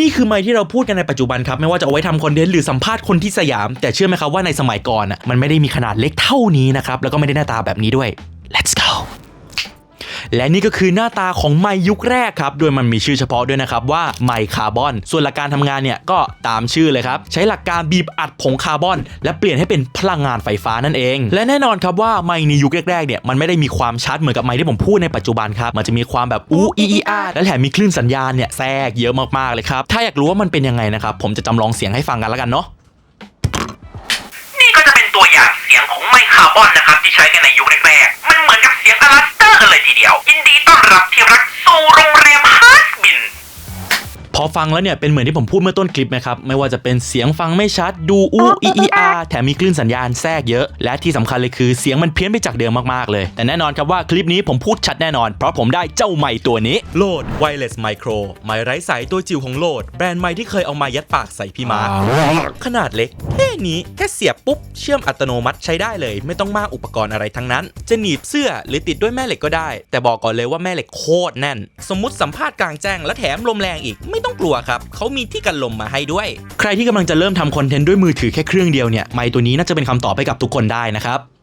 นี่คือไม้ที่เราพูดกันในปัจจุบันครับไม่ว่าจะเอาไว้ทำคอนเทนต์หรือสัมภาษณ์คนที่สยาม แต่เชื่อไหมครับว่าในสมัยก่อนอะมันไม่ได้มีขนาดเล็กเท่านี้นะครับแล้วก็ไม่ได้หน้าตาแบบนี้ด้วย let's go และนี่ก็คือหน้าตาของไมยุคแรกครับโดยมันมีชื่อเฉพาะด้วยนะครับว่าไมค์คาร์บอน ส่วนหลักการทำงานเนี่ยก็ตามชื่อเลยครับ ใช้หลักการบีบอัดผงคาร์บอน และเปลี่ยนให้เป็นพลังงานไฟฟ้านั่นเอง และแน่นอนครับว่าไมค์ในยุคแรกๆเนี่ยมันไม่ได้มีความชัดเหมือนกับไมที่ผมพูดในปัจจุบันครับมันจะมีความแบบอู้อีอีอาและแถมมีคลื่นสัญญาณเนี่ยแทรกเยอะมากๆเลยครับถ้าอยากรู้ว่ามันเป็นยังไงนะครับผมจะจำลองเสียงให้ฟังกันแล้วกันเนาะนี่ก็จะเป็นตัวอย่างเสียงของไมค์คาร์บอนนะครับที่ใช้กันในยุคแรกๆ รับที่รักสู่โรงแรมฮาร์สบิน พอฟังแล้วเนี่ยเป็นเหมือนที่ผมพูดเมื่อต้นคลิปไหมครับ ไม่ว่าจะเป็นเสียงฟังไม่ชัดดูอู้อีอีอาแถมมีคลื่นสัญญาณแทรกเยอะ และที่สำคัญเลยคือเสียงมันเพี้ยนไปจากเดิมมากๆเลย แต่แน่นอนครับว่าคลิปนี้ผมพูดชัดแน่นอน เพราะผมได้เจ้าไมค์ตัวนี้ โหลด Wireless Micro ไมค์ไร้สายตัวจิ๋วของโหลด แบรนด์ไมค์ที่เคยเอามายัดปากใส่พี่มาร์คขนาดเล็กแค่ นี้แค่เสียบปุ๊บ เชื่อมอัตโนมัติใช้ได้เลย ไม่ต้องมากอุปกรณ์อะไรทั้งนั้น จะหนีบเสื้อหรือติดด้วยแม่เหล็กก็ได้ แต่บอกก่อนเลยว่าแม่เหล็กโคตรแน่น สมมติสัมภาษณ์กลางแจ้งและแถมลมแรงอีกไม่ต้องกลัวครับเขามีที่กันลมมาให้ด้วย ใครที่กำลังจะเริ่มทำคอนเทนต์ด้วยมือถือแค่เครื่องเดียวเนี่ยไมค์ตัวนี้น่าจะเป็นคำตอบให้กับทุกคนได้นะครับ